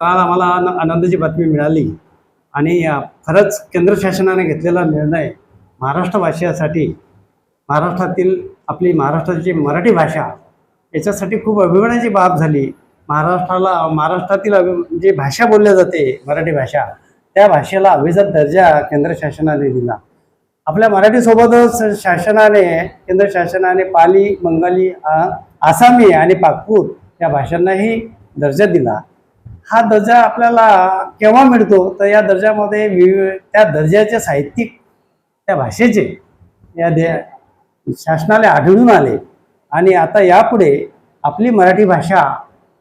काल आम्हाला आन- आनंदाची बातमी मिळाली. आणि खरंच केंद्र शासनाने घेतलेला निर्णय महाराष्ट्र भाषेसाठी महाराष्ट्रातील आपली महाराष्ट्राची मराठी भाषा याच्यासाठी खूप अभिमानाची बाब झाली. महाराष्ट्राला महाराष्ट्रातील अभि जी भाषा बोलल्या जाते मराठी भाषा त्या भाषेला अभिजात दर्जा केंद्र शासनाने दिला. आपल्या मराठीसोबतच शासनाने केंद्र शासनाने पाली बंगाली आसामी आणि पाकपूर या भाषांनाही दर्जा दिला. हा दर्जा आपल्याला केव्हा मिळतो? तर या दर्जामध्ये विवि त्या दर्जाचे साहित्यिक त्या भाषेचे या दे शासनाला आढळून आले. आणि आता यापुढे आपली मराठी भाषा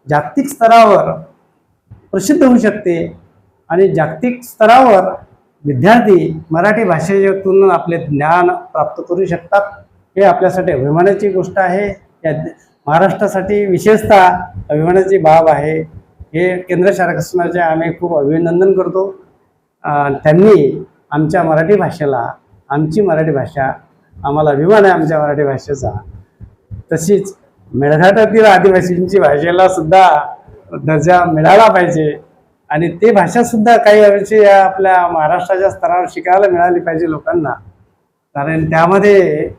जागतिक स्तरावर प्रसिद्ध होऊ शकते. आणि जागतिक स्तरावर विद्यार्थी मराठी भाषेतून आपले ज्ञान प्राप्त करू शकतात. हे आपल्यासाठी अभिमानाची गोष्ट आहे. या महाराष्ट्रासाठी विशेषतः अभिमानाची बाब आहे. हे केंद्र शासनाचे आम्ही खूप अभिनंदन करतो. त्यांनी आमच्या मराठी भाषेला आमची मराठी भाषा आम्हाला अभिमान आहे आमच्या मराठी भाषेचा. तशीच मेळघाटातील आदिवासींची भाषेला सुद्धा दर्जा मिळाला पाहिजे. आणि ते भाषासुद्धा काही अंशी या आपल्या महाराष्ट्राच्या स्तरावर शिकायला मिळाली पाहिजे लोकांना. कारण त्यामध्ये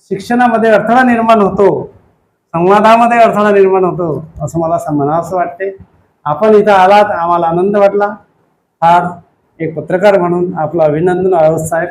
शिक्षणामध्ये अडथळा निर्माण होतो. संवादामध्ये अडथळा निर्माण होतो असं मला सम- म्हणावंसं वाटते. आपण इथं आलात आम्हाला आनंद वाटला. फार एक पत्रकार म्हणून आपलं अभिनंदन आहोत साहेब.